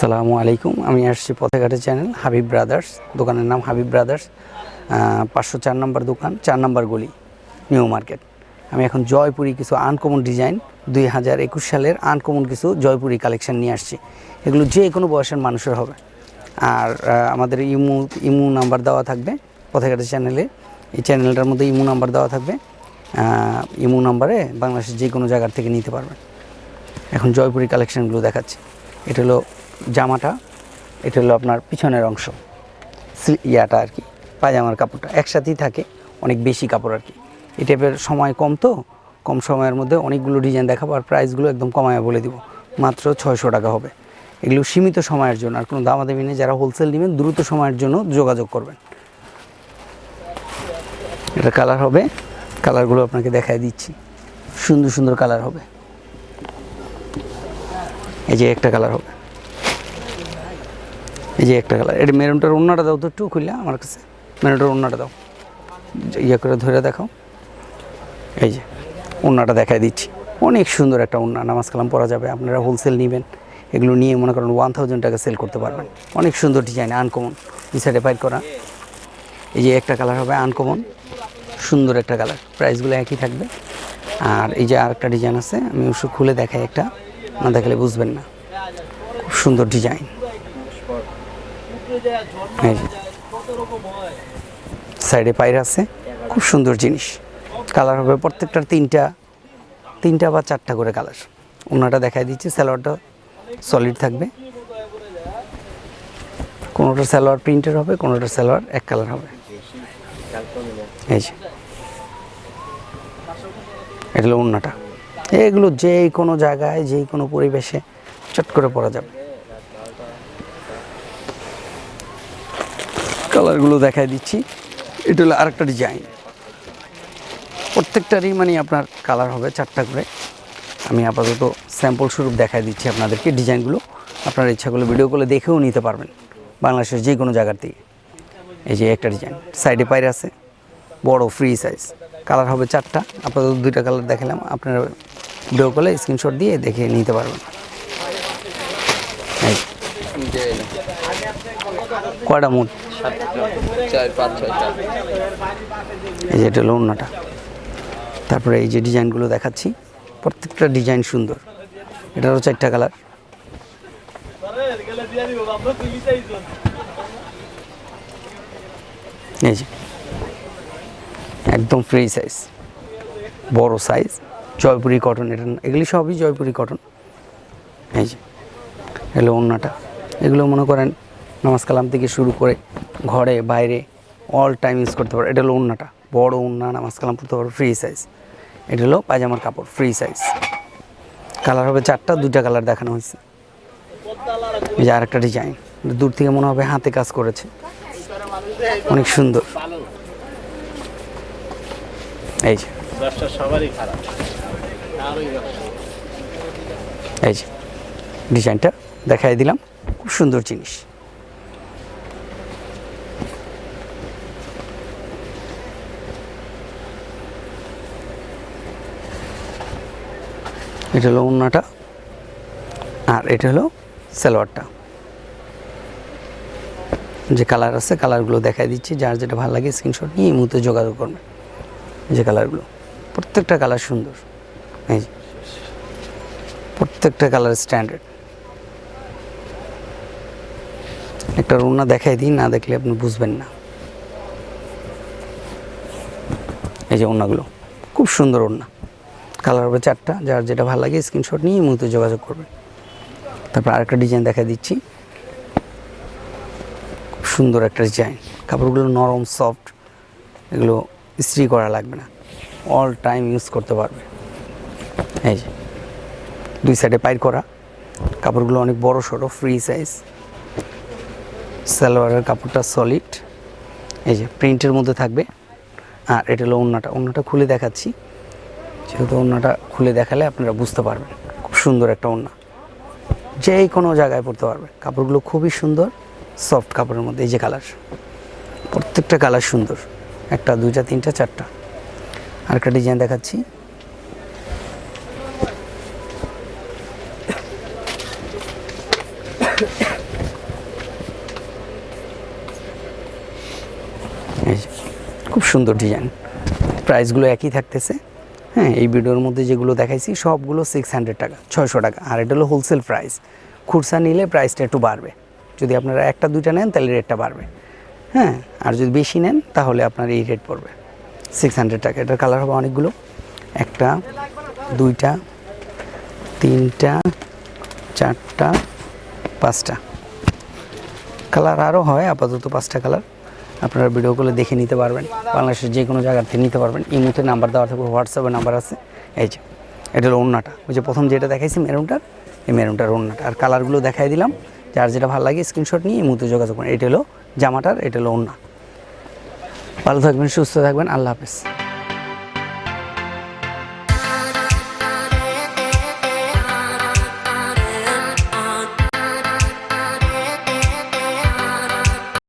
আসসালামু আলাইকুম, আমি আসছি পথেঘাটে চ্যানেল হাবিব ব্রাদার্স, দোকানের নাম হাবিব ব্রাদার্স পাঁচশো চার নম্বর দোকান, চার নম্বর গলি, নিউ মার্কেট। আমি এখন জয়পুরি কিছু আনকমন ডিজাইন, দুই হাজার একুশ সালের আনকমন কিছু জয়পুরি কালেকশন নিয়ে আসছি। এগুলো যে কোনো বয়সের মানুষের হবে। আর আমাদের ইমু ইমু নাম্বার দেওয়া থাকবে পথেঘাটে চ্যানেলে। এই চ্যানেলটার মধ্যে ইমু নাম্বার দেওয়া থাকবে। ইমু নাম্বারে বাংলাদেশের যে কোনো জায়গার থেকে নিতে পারবেন। এখন জয়পুরি কালেকশানগুলো দেখাচ্ছি। এটা হলো জামাটা, এটা হলো আপনার পিছনের অংশ। ইয়াটা আর কি, পায়জামার কাপড়টা। একসাথেই থাকে, অনেক বেশি কাপড় আর কি। এই টাইপের সময় কম তো, কম সময়ের মধ্যে অনেকগুলো ডিজাইন দেখাবো আর প্রাইসগুলো একদম কমায় বলে দিব। মাত্র ছয়শো টাকা হবে। এগুলো সীমিত সময়ের জন্য, আর কোনো দামাদামি নেই। যারা হোলসেল নেবেন, দ্রুত সময়ের জন্য যোগাযোগ করবেন। এটা কালার হবে। কালারগুলো আপনাকে দেখায় দিচ্ছি। সুন্দর সুন্দর কালার হবে। এই যে একটা কালার হবে। এই যে একটা কালার। এটা মেরুনটার অন্যটা দাও তো একটু খুললে আমার কাছে। মেরুনটার অন্যটা দাও। ইয়ে করে ধরে দেখাও। এই যে ওন্নাটা দেখাই দিচ্ছি। অনেক সুন্দর একটা ওন্না নামাজ কালাম পরা যাবে। আপনারা হোলসেল নেবেন। এগুলো নিয়ে মনে করেন ওয়ান থাউজেন্ড টাকা সেল করতে পারবেন। অনেক সুন্দর ডিজাইন আনকমন পাইট করা। এই যে একটা কালার হবে আনকমন সুন্দর একটা কালার। প্রাইসগুলো একই থাকবে। আর এই যে আরেকটা ডিজাইন আছে, আমি অবশ্য খুলে দেখাই একটা। না দেখালে বুঝবেন না। খুব সুন্দর ডিজাইন সাইডে পায়ের আছে খুব সুন্দর জিনিস। কালার হবে প্রত্যেকটার তিনটা তিনটা বা চারটা করে কালার। ওনাটা দেখাই দিচ্ছি স্যালোয়ারটা সলিড থাকবে। কোনোটা স্যালোয়ার প্রিন্টের হবে কোনোটা স্যালোয়ার এক কালার হবে। এই যে। এটা হলো ওন্নাটা এগুলো যে কোনো জায়গায় যে কোনো পরিবেশে চট করে পরা যাবে। কালারগুলো দেখাই দিচ্ছি। এটা হলো আরেকটা ডিজাইন প্রত্যেকটারই মানে আপনার কালার হবে চারটা করে। আমি আপাতত স্যাম্পল স্বরূপ দেখাই দিচ্ছি আপনাদেরকে ডিজাইনগুলো আপনার ইচ্ছা করলে ভিডিও করলে দেখেও নিতে পারবেন। বাংলাদেশের যে কোনো জায়গার থেকে। এই যে একটা ডিজাইন সাইডে পাইরে আছে। বড় ফ্রি সাইজ কালার হবে চারটা। আপাতত দুইটা কালার দেখালাম। আপনারা ভিডিও কলে স্ক্রিনশট দিয়ে দেখে নিতে পারবেন। কয়টা মোট এই যে এটা হলো অন্যটা তারপরে এই যে ডিজাইনগুলো দেখাচ্ছি, প্রত্যেকটা ডিজাইন সুন্দর। এটারও চারটা কালার। এই যে, একদম ফ্রি সাইজ বড় সাইজ জয়পুরি কটন এটা এগুলি সবই জয়পুরি কটন এই যে এগুলো অন্যটা এগুলো মনে করেন, নামাজ কালাম থেকে শুরু করে ঘরে বাইরে অল টাইম ইউজ করতে পারো। এটা হলো উন্নাটা। বড় উন্না নামাজ কালাম পড়তে পারো ফ্রি সাইজ এটা হলো পায়জামার কাপড় ফ্রি সাইজ কালার হবে চারটা দুইটা কালার দেখানো হয়েছে। এই যে আরেকটা ডিজাইন দূর থেকে মনে হবে হাতে কাজ করেছে। অনেক সুন্দর। এই যে। এই যে। ডিজাইনটা দেখাই দিলাম। খুব সুন্দর জিনিস। এটা হলো ওন্নাটা আর এটা হলো সালোয়ারটা। যে কালার আছে, কালারগুলো দেখাই দিচ্ছি, যার যেটা ভালো লাগে স্ক্রিনশট নিয়ে এই মুহূর্তে যোগাযোগ করবেন যে কালারগুলো, প্রত্যেকটা কালার সুন্দর। প্রত্যেকটা কালার স্ট্যান্ডার্ড একটা রুনা দেখাই দিই, না দেখলে আপনি বুঝবেন না। এই যে ওড়নাগুলো খুব সুন্দর ওড়না কালার হবে চারটা। যার যেটা ভালো লাগে স্ক্রিনশট নিয়ে মুহূর্তে যোগাযোগ করবে তারপর আরেকটা ডিজাইন দেখা দিচ্ছি। খুব সুন্দর একটা ডিজাইন কাপড়গুলো নরম সফট এগুলো ইস্ত্রি করা লাগবে না। অল টাইম ইউজ করতে পারবে। এই যে, দুই সাইডে পাইর করা। কাপড়গুলো অনেক বড় সড়ো ফ্রি সাইজ সালোয়ারের কাপড়টা সলিড এই যে প্রিন্টের মধ্যে থাকবে। আর এটা হলো অন্যটা অন্যটা খুলে দেখাচ্ছি। যেহেতু ওনাটা খুলে দেখালে আপনারা বুঝতে পারবেন। খুব সুন্দর একটা ওনা যে কোনো জায়গায় পড়তে পারবে। কাপড়গুলো খুবই সুন্দর সফট কাপড়ের মধ্যে, এই যে কালার প্রত্যেকটা কালার সুন্দর। একটা, দুইটা, তিনটা, চারটা। আর একটা ডিজাইন দেখাচ্ছি খুব সুন্দর ডিজাইন প্রাইসগুলো একই থাকতেছে। হ্যাঁ এই ভিডিওর মধ্যে যেগুলো দেখাইছি, সবগুলো সিক্স হান্ড্রেড টাকা, ছয়শো টাকা। আর এটা হলো হোলসেল প্রাইস খুরসা নিলে প্রাইসটা একটু বাড়বে। যদি আপনারা একটা, দুইটা নেন, তাহলে রেটটা বাড়বে। হ্যাঁ আর যদি বেশি নেন, তাহলে আপনার এই রেট পড়বে। সিক্স হান্ড্রেড টাকা। এটার কালার হবে অনেকগুলো। একটা, দুইটা, তিনটা, চারটা, পাঁচটা। কালার আরও হয়, আপাতত পাঁচটা কালার আপনারা ভিডিওগুলো দেখে নিতে পারবেন। বাংলাদেশের যে কোনো জায়গা থেকে নিতে পারবেন। ইমুতে নাম্বার দেওয়া থাকবে হোয়াটসঅ্যাপে নাম্বার আছে। এই যে, এটা হলো ওন্নাটা ওই যে প্রথম যেটা দেখাইছি, মেরুনটার, এই মেরুনটার ওন্নাটা আর কালারগুলো দেখাই দিলাম। যার যেটা ভালো লাগে স্ক্রিনশট নিয়ে ইমুতে যোগাযোগ করেন। এটা হলো জামাটার, এটা হলো ওন্না ভালো থাকবেন, সুস্থ থাকবেন। আল্লাহ হাফেজ।